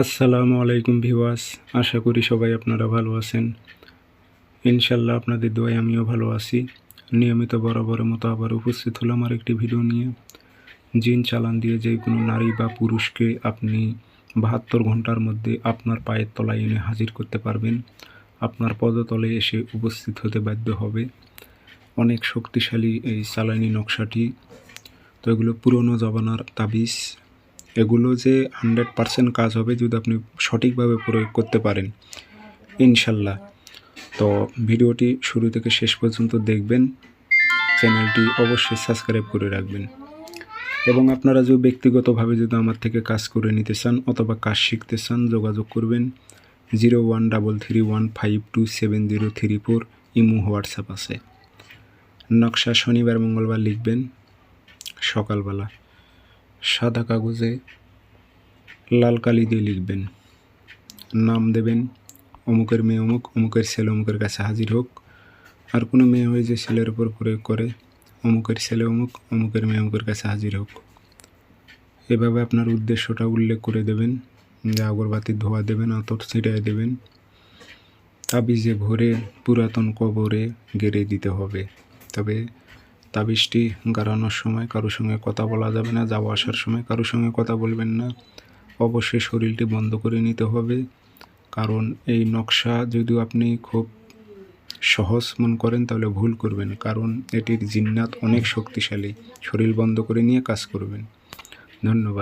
আসসালামু আলাইকুম ভিওয়াস আশা করি সবাই আপনারা ভালো আছেন। ইনশাল্লাহ আপনাদের দোয়ায় আমিও ভালো আছি। নিয়মিত বরাবরের মতো আবার উপস্থিত হলাম আর একটি ভিডিও নিয়ে। জিন চালান দিয়ে যে কোনো নারী বা পুরুষকে আপনি বাহাত্তর ঘণ্টার মধ্যে আপনার পায়ের তলায় এনে হাজির করতে পারবেন। আপনার পদতলে এসে উপস্থিত হতে বাধ্য হবে। অনেক শক্তিশালী এই চালানি নকশাটি, তো এগুলো পুরনো জমানার তাবিজ। এগুলো যে হান্ড্রেড পারসেন্ট কাজ হবে যদি আপনি সঠিকভাবে প্রয়োগ করতে পারেন, ইনশাল্লাহ। তো ভিডিওটি শুরু থেকে শেষ পর্যন্ত দেখবেন, চ্যানেলটি অবশ্যই সাবস্ক্রাইব করে রাখবেন। এবং আপনারা যদি ব্যক্তিগতভাবে যদি আমার থেকে কাজ করে নিতে চান অথবা কাজ শিখতে চান, যোগাযোগ করবেন zero one double three one five two seven zero three four imo, WhatsApp আছে। নকশা শনিবার, মঙ্গলবার লিখবেন, সকালবেলা। সাদা কাগজে লাল কালি দিয়ে লিখবেন। নাম দেবেন, অমুকের মেয়ে অমুক, অমুকের ছেলে অমুকের কাছে হাজির হোক। আর কোনো মেয়ে হয়ে যে ছেলের উপর প্রয়োগ করে, অমুকের ছেলে অমুক, অমুকের মেয়ে অমুকের কাছে হাজির হোক। এভাবে আপনার উদ্দেশ্যটা উল্লেখ করে দেবেন, যে আগরবাতির ধোয়া দেবেন, আতর ছিটায় দেবেন। তাবিজে ভরে পুরাতন কবরে গেড়ে দিতে হবে। তবে তাবিজটি গাড়ানোর সময় কারোর সঙ্গে কথা বলা যাবে না, যাওয়া আসার সময় কারোর সঙ্গে কথা বলবেন না। অবশ্যই শরীরটি বন্ধ করে নিতে হবে। কারণ এই নকশা যদিও আপনি খুব সহজ মন করেন, তাহলে ভুল করবেন। কারণ এটির জিন্নাত অনেক শক্তিশালী। শরীর বন্ধ করে নিয়ে কাজ করবেন। ধন্যবাদ।